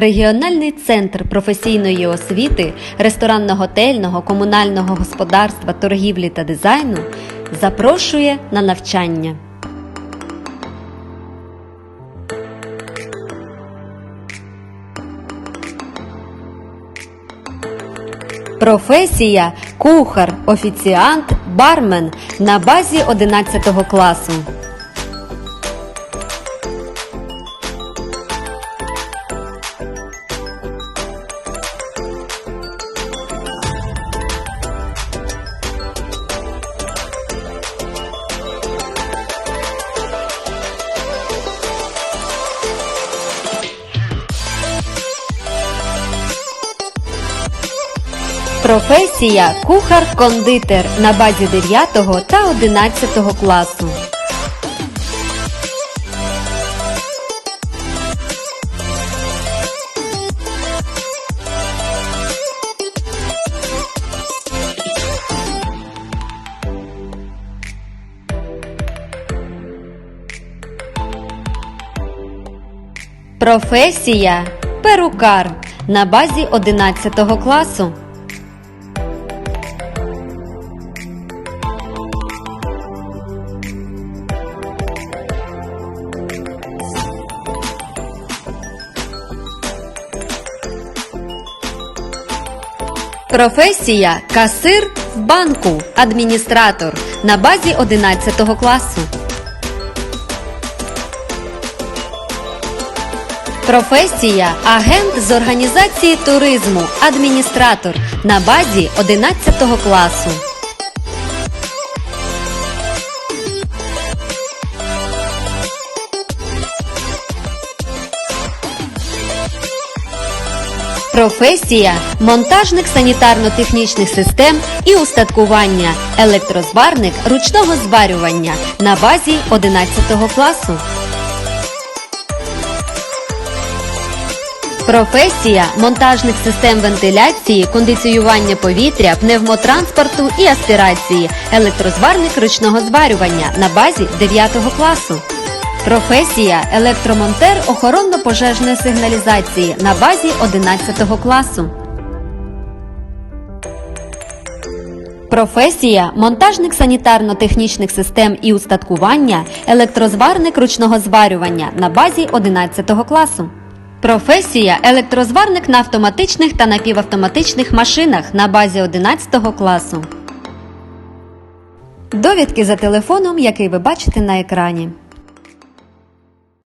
Регіональний центр професійної освіти, ресторанно-готельного, комунального господарства, торгівлі та дизайну запрошує на навчання. Професія кухар, офіціант, бармен на базі 11 класу. Професія кухар-кондитер на базі 9 та 11 класу. Професія перукар на базі 11 класу. Професія касир в банку, адміністратор на базі 11 класу. Професія агент з організації туризму, адміністратор на базі 11 класу. Професія монтажник санітарно-технічних систем і устаткування, електрозварник ручного зварювання на базі 11 класу. Професія монтажник систем вентиляції, кондиціювання повітря, пневмотранспорту і аспірації, електрозварник ручного зварювання на базі 9 класу. Професія електромонтер охоронно-пожежної сигналізації на базі 11 класу. Професія монтажник санітарно-технічних систем і устаткування, електрозварник ручного зварювання на базі 11 класу. Професія електрозварник на автоматичних та напівавтоматичних машинах на базі 11 класу. Довідки за телефоном, який ви бачите на екрані.